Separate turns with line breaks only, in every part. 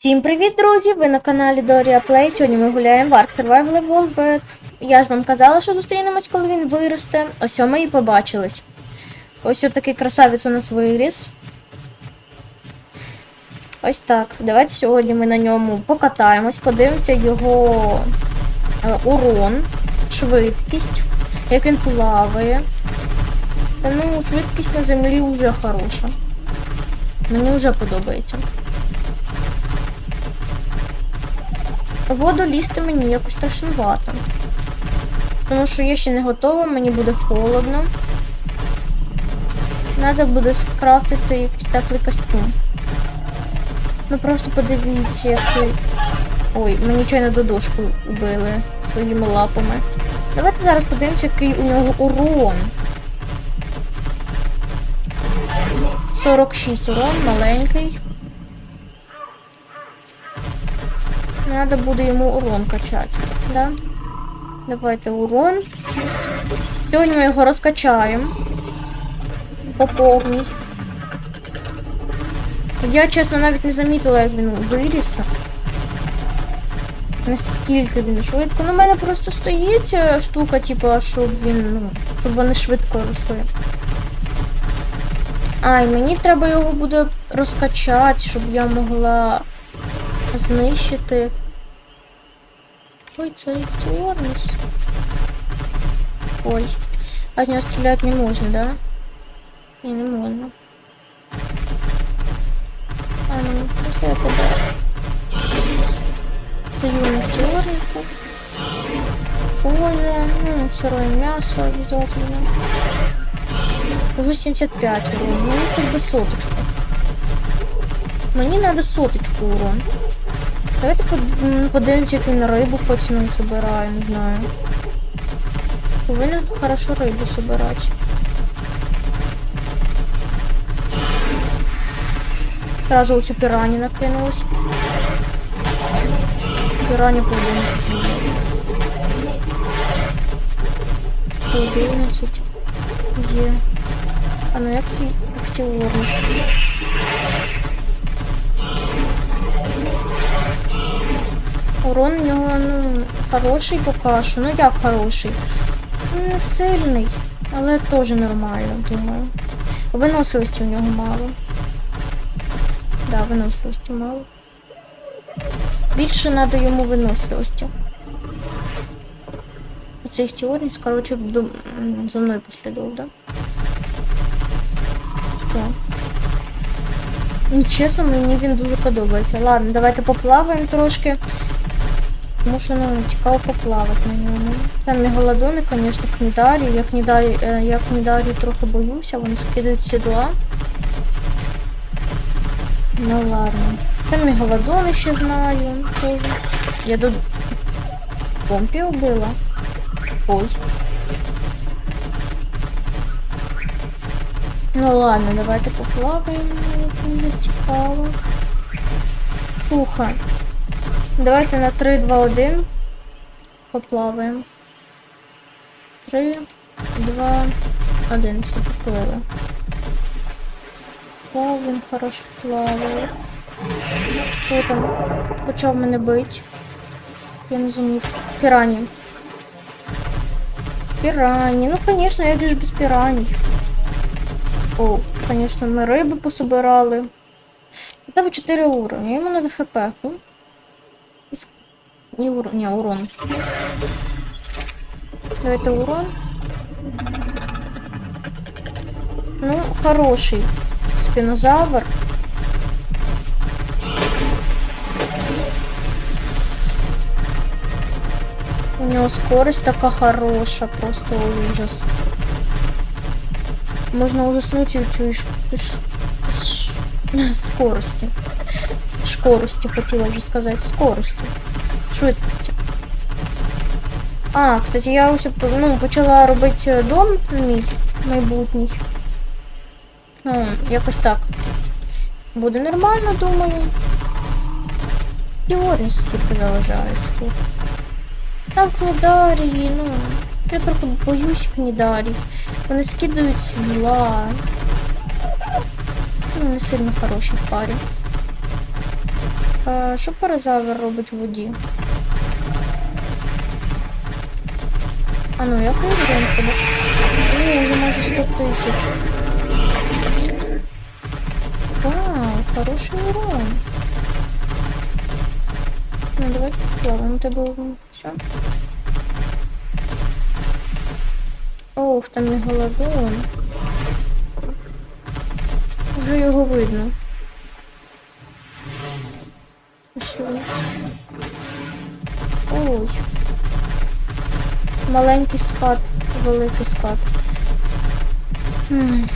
Всім привіт, друзі! Ви на каналі Doria Play. Сьогодні ми гуляємо в Ark Survival Evolved. Я ж вам казала, що зустрінемось, коли він виросте. Ось ми і побачились. Ось такий красавець у нас виріс. Ось так. Давайте сьогодні ми на ньому покатаємось, подивимося його е, урон, швидкість, як він плаває. Та ну, швидкість на землі вже хороша. Мені вже подобається. Воду лізти мені якось страшнувато. Тому що я ще не готова, мені буде холодно. Треба буде скрафтити якийсь теплий костюм. Ну просто подивіться, який. Ой, мені чайно додошку убили своїми лапами. Давайте зараз подивимося, який у нього урон. 46 урон, маленький. Надо буде йому урон качати, да? Давайте урон. Сьогодні ми його розкачаємо. По. Я, чесно, навіть не замітила, як він виріс. Настільки він швидко. Ну, в мене просто стоїть е, штука, типу, щоб він, ну, щоб вони швидко росли. А, і мені треба його буде розкачати, щоб я могла знищити. Ой, це Торнис. Ой. А з нього стріляти не можна, да? Ні, не можна. А, ну, після я подаю. Це юний Торнис. Кожа, ну, сырое мясо обязательно. Уже 75 урон. Мені хоть бы соточку. Мені надо соточку урон. Давайте подивимося, як він рибу хоч ну, собирає, не знаю. Повинен хорошо рибу собирати. Сразу ось у пірані накинулась. Пірані по 11. По 11. Є. А ну як ці актіорніш? Урон у нього ну, хороший поки що. Ну як хороший? Не сильний, але теж нормально, думаю. Виносливості у нього мало. Да, виносливості мало. Більше треба йому виносливості. Оцей теорій, коротше, до... за мною послідував, да? Так. Ну, чесно, мені він дуже подобається. Ладно, давайте поплаваємо трошки. Тому що ну, цікаво поплавати на ньому. Там мегалодони, звісно, кнідарі. Я кнідарі, е, я кнідарі трохи боюся, вони скидають сідла. Ну ладно. Там мегалодони ще знаю. Я тут помпі вбила. Ой. Ну ладно, давайте поплаваємо, мені цікаво. Слухай. Давайте на 3, 2, 1 поплаваємо. 3, 2, 1. Все, поплили. Плав, він хорошо плаває. Хто там почав мене бити? Я не замітив. Пірані. Пірані. Ну, звісно, як же без піраній. О, звісно, ми риби пособирали. Тебе 4 уровня, йому надо хп. Не урон, не урон. Давайте урон. Ну, хороший спинозавр. У него скорость такая хорошая, просто ужас. Можно ужаснуть и ш- ш- скорости. Шкорості хотіла вже сказати. А, кстати, я ось ну, почала робити дом мій майбутній. Ну, якось так. Буде нормально, думаю. Теорність тільки заважають тут. Там кнідарії, ну. Я трохи боюсь кнідарій. Вони скидають сідла. Ну, не сильно хороші в парі. А, що паразавр робить в воді? А ну, я в тебе? О, вже майже 100 тисяч. Вау, хороший урон. Ну, давай плаваємо тебе. Все. Ох, там не голодон. Вже його видно. Маленький скат, великий скат. М.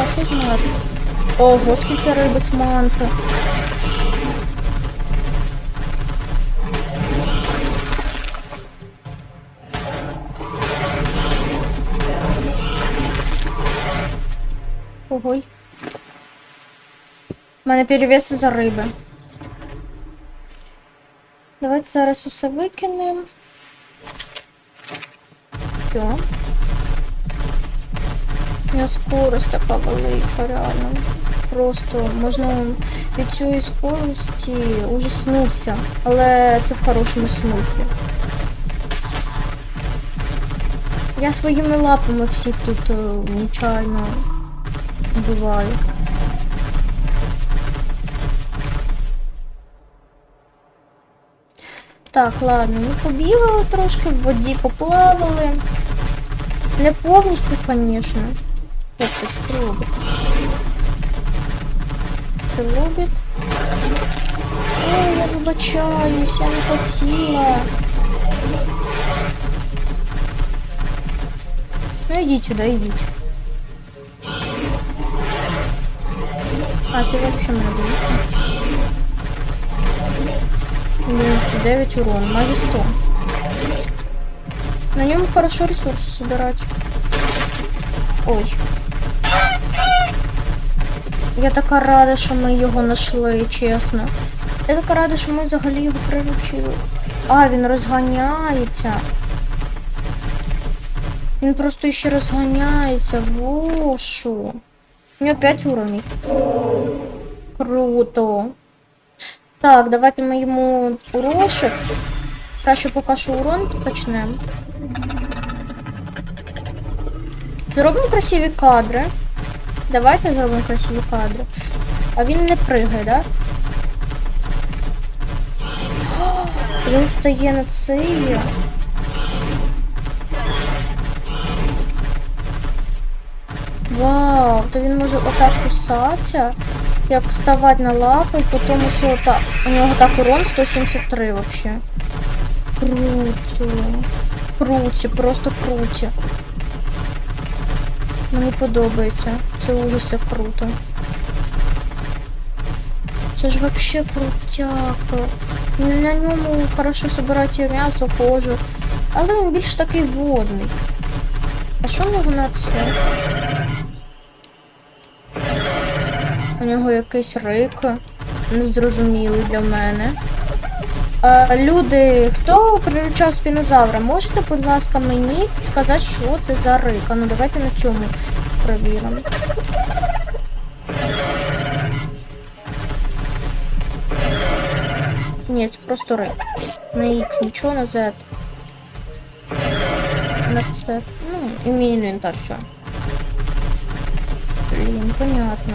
А що з мати? Ого, скільки риби з манки. Ой. У мене перевес за риби. Давайте зараз усе викинемо. Все. У нього скорость така велика, реально. Просто можна від цієї скорості ужаснутися. Але це в хорошому смислі. Я своїми лапами всіх тут е, нечайно вбиваю. Так, ладно, ми побігали трошки, в воді поплавали. Не повністю, звісно. Як це стрілобить? Стрілобить. Ой, я вибачаюсь, я не хотіла. Ну йдіть сюди, йдіть. А, це взагалі мене дивиться. 99 урон, майже 100. На нем хорошо ресурсы собирать. Ой. Я така рада, що ми його знайшли, чесно. Я така рада, що ми взагалі його приручили. А, він розганяється. Він просто ще розганяється. Вошу. У нього 5 уровнів. Круто. Так, давайте ми йому урошик. Краще поки що урон почнемо. Зробимо красиві кадри. Давайте зробимо красиві кадри. А він не пригає, да? Він стає на цей. Вау, то він може отак кусатися, як вставати на лапи, і потім усе отак. У нього так урон 173 вообще. Круто. Круті, просто круті. Мені подобається. Це ужас як круто. Це ж вообще крутяко. На ньому хорошо собирати м'ясо, кожу. Але він більш такий водний. А що в нього на це? У нього якийсь рик. Незрозумілий для мене. А, люди, хто приручав спінозавра, можете, будь ласка, мені сказати, що це за рик? А ну давайте на цьому перевіримо. Ні, це просто рик. На X, нічого на Z. На C. Ну, і мій інвентар, все. Блін, понятно.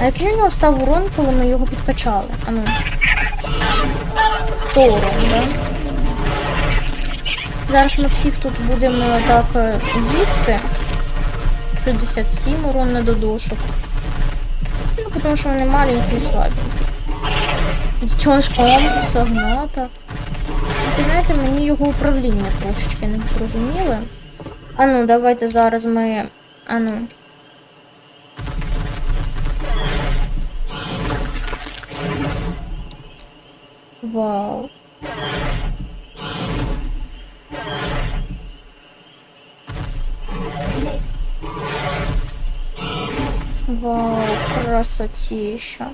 А який у нього став урон, коли ми його підкачали? А ну. 100 урон, да? Зараз ми всіх тут будемо так їсти. 57 урон на додошок. Ну, тому що вони маленькі і слабенькі. Дітьонишка омпуса, гната. Ви знаєте, мені його управління трошечки не зрозуміли. А ну, давайте зараз ми. А ну. Вау. Вау, красотища.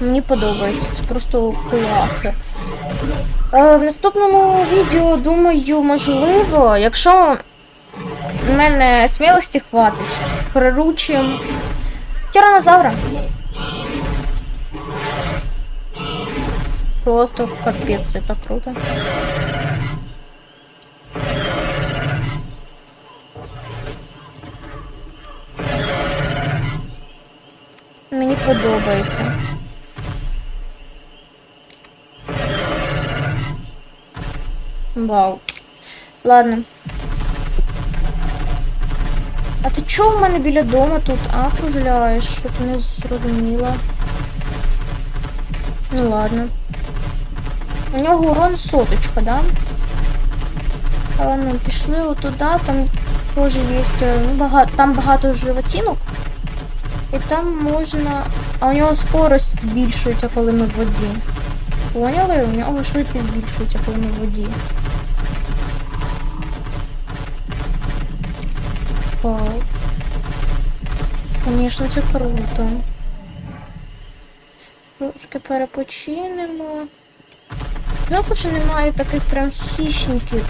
Мені подобається, це просто класи. Е, в наступному відео, думаю, можливо, якщо в мене смілості хватить, приручим Тиранозавра. Просто капец, это круто. Мені подобається. Вау. Ладно. А ти чого в мене біля дома тут, а, кружляєш? Що ти не зрозуміла? Ну ладно. У нього урон соточка, да? Ну, пішли отуда, там теж є ну, багато, там багато животинок. І там можна. А у нього скорость збільшується, коли ми в воді. Поняли? У нього швидкість збільшується, коли ми в воді. Вау. Звісно, це круто. Трошки перепочинемо. Жалко, що немає таких прям хищників,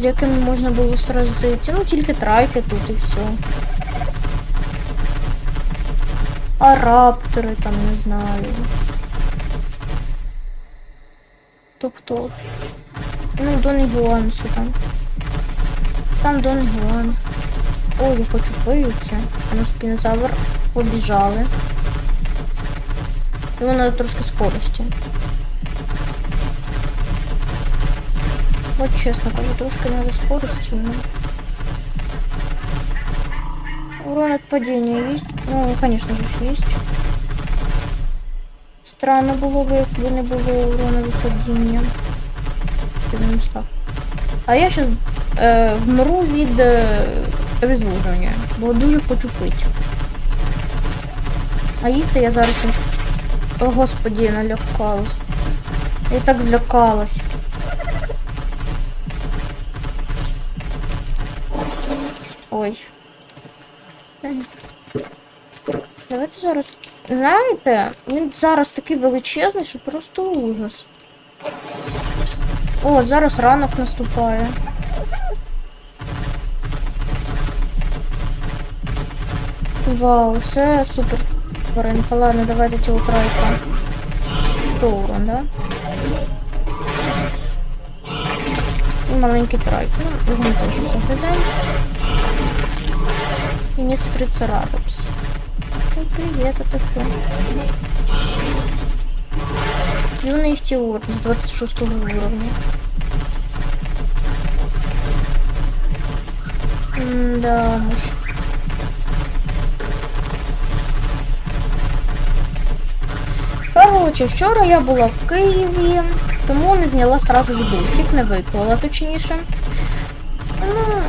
з якими можна було сразити. Ну, тільки трайки тут і все. А раптори там не знаю. То хто? Ну, Дон Ігуансу там. Там Дон Ігуан. Ой, я хочу пиються. Ну, спінозавр побіжали. Йому треба трошки скорості. От чесно кажу, трошки треба скорості. Ну. Урон от падения есть? Ну, конечно же, есть. Странно було б, якби не було урона від падіння. Підемо так. А я зараз е, вмру від е, відлуження, бо дуже хочу пити. А їсти я зараз не... О, господі, я налякалась. Я так злякалась. Ой. Давайте зараз. Знаєте, він зараз такий величезний, що просто ужас. О, зараз ранок наступає. Вау, це супер тваринка. Ладно, давайте трайка. Хто урон, да? І маленький трайк. Ну, ми теж загризаємо. Феникс Трицератопс. Ну, привет, это кто? Юный ихтиор с 26 уровня. да, муж. Коротше, вчора я була в Києві, тому не зняла сразу відосик, не виклала точніше. Ну,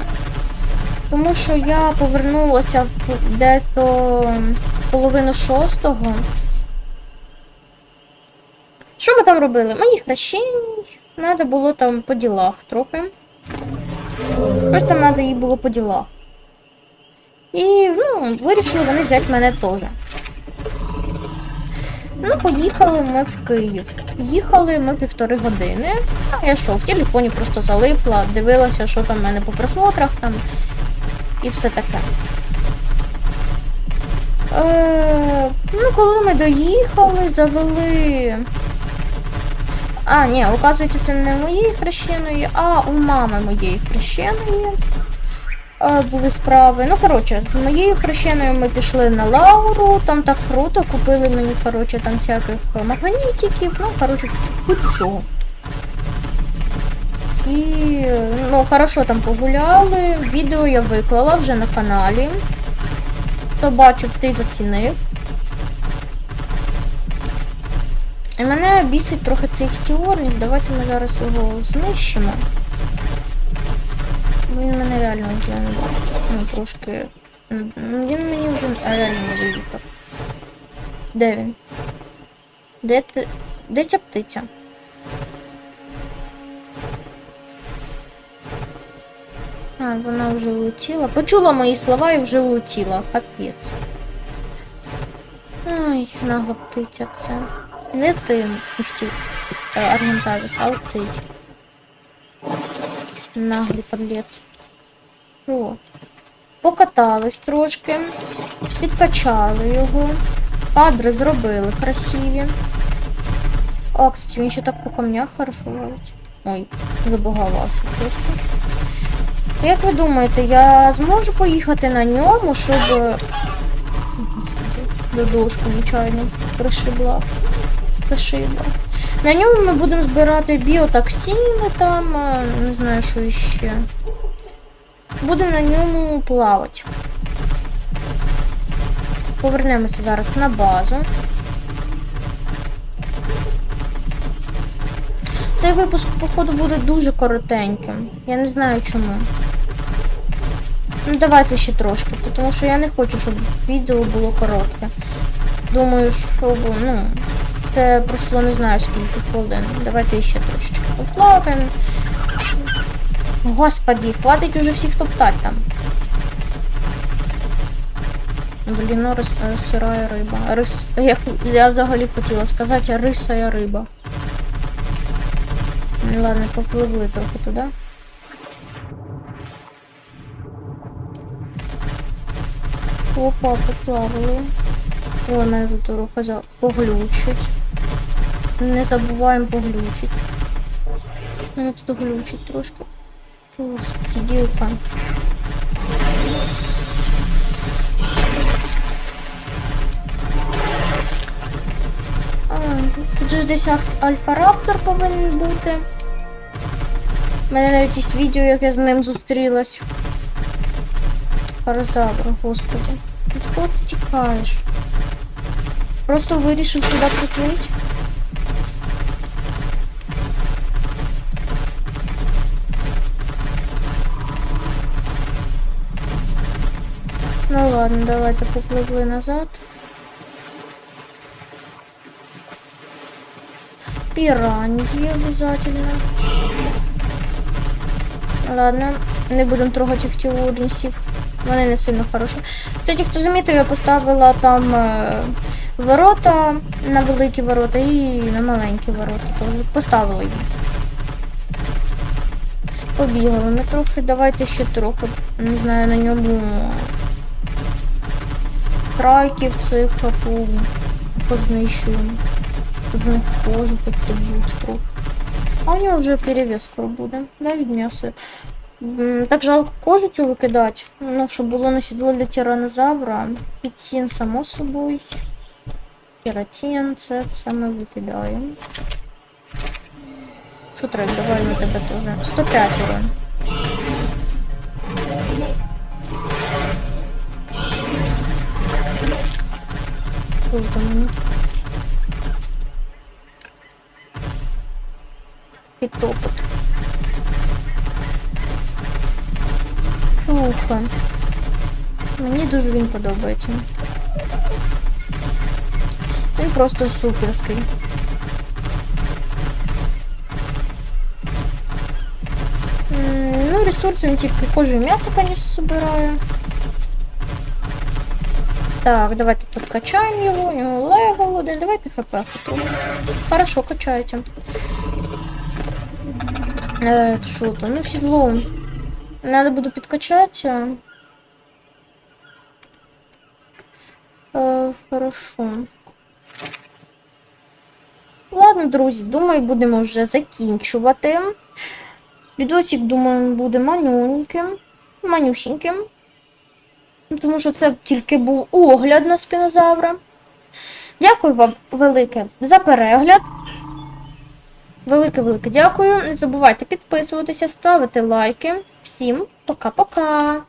тому що я повернулася дето половину шостого. Що ми там робили? Мої хрещень. Треба було там по ділах трохи. Ось там треба їй було по ділах. І ну, вирішили вони взяти мене теж. Ну, поїхали ми в Київ. Їхали ми півтори години. Ну, я що, в телефоні просто залипла, дивилася, що там в мене по просмотрах там і все таке. Е, ну, коли ми доїхали, завели. А, ні, оказується, це не моєї хрещеної, а у мами моєї хрещеної е, були справи. Ну, коротше, з моєю хрещеною ми пішли на Лауру, там так круто, купили мені, коротше, там всяких магнітиків, ну, коротше, всього. І ну, хорошо там погуляли. Відео я виклала вже на каналі. Хто бачив, ти зацінив. І мене бісить трохи цей хтіорніс. Давайте ми зараз його знищимо. Бо він мене реально вже ну, трошки. ну, Він мені вже реально не. Де він? Де ти. Де ця птиця? А, вона вже улетіла. Почула мої слова і вже улетіла. Капець. Ай, нагла птиця це. Не ти хотів Аргентавіс, а от ти. Наглий подлець. Що? покатались трошки, підкачали його, кадри зробили красиві. А, кстати, він ще так по камнях хорошо ловить. Ой, забугавався трошки. Як ви думаєте, я зможу поїхати на ньому, щоб. Додошку нечайно пришибла. Пришибла. На ньому ми будемо збирати біотоксини там, е, не знаю, що іще. Будемо на ньому плавати. Повернемося зараз на базу. Цей випуск, походу, буде дуже коротеньким. Я не знаю чому. Ну, давайте ще трошки, тому що я не хочу, щоб відео було коротке. Думаю, щоб, ну, це пройшло не знаю скільки хвилин. Давайте ще трошечки поплаваємо. Господі, хватить уже всіх топтати там. Блін, ну рис, сирая риба. Рис. Я, я взагалі хотіла сказати рисая риба. Ладно, попливли трохи туди. Опа, поплавали. О, мене тут трохи поглючить. Не забуваємо поглючить. Мене тут глючить трошки. Господи, ділка. Тут же десь альфа-раптор повинен бути. У мене навіть є відео, як я з ним зустрілась. Паразавр, господи. Від кого ти тікаєш? Просто вирішив сюди приплити. Ну ладно, давайте попливли назад. Пираньи обязательно. Ладно, не будемо трогати їх тілурнісів. Вони не сильно хороші. Кстати, хто замітив, я поставила там е, ворота на великі ворота і на маленькі ворота. То поставила їх. Побігали ми трохи. Давайте ще трохи. Не знаю, на ньому трайків цих по, познищуємо. Тут в них кожу підб'ють трохи. А у нього вже перевес скоро буде. Да, від. Так жалко кожу цю викидати. Ну, щоб було на сідло для тиранозавра. Пітін, само собою. Кератин, це все ми викидаємо. Що треба? Давай на тебе теж. 105 урон. Круто мені. Підтопот. Ух. Мені дуже він подобається. Він просто суперський. М, Ну, ресурси він тільки кожу і м'ясо, звісно, собираю. Так, давайте подкачаємо його, у нього левел один. Давайте хп попробуем. Хорошо, качайте. Е, що там? Ну, седло. Надо буду підкачати. Е, хорошо. Ладно, друзі, думаю, будемо вже закінчувати. Відосик, думаю, буде манюньким, манюсіньким. Тому що це тільки був огляд на спінозавра. Дякую вам велике за перегляд. Велике-велике дякую. Не забувайте підписуватися, ставити лайки. Всім пока-пока!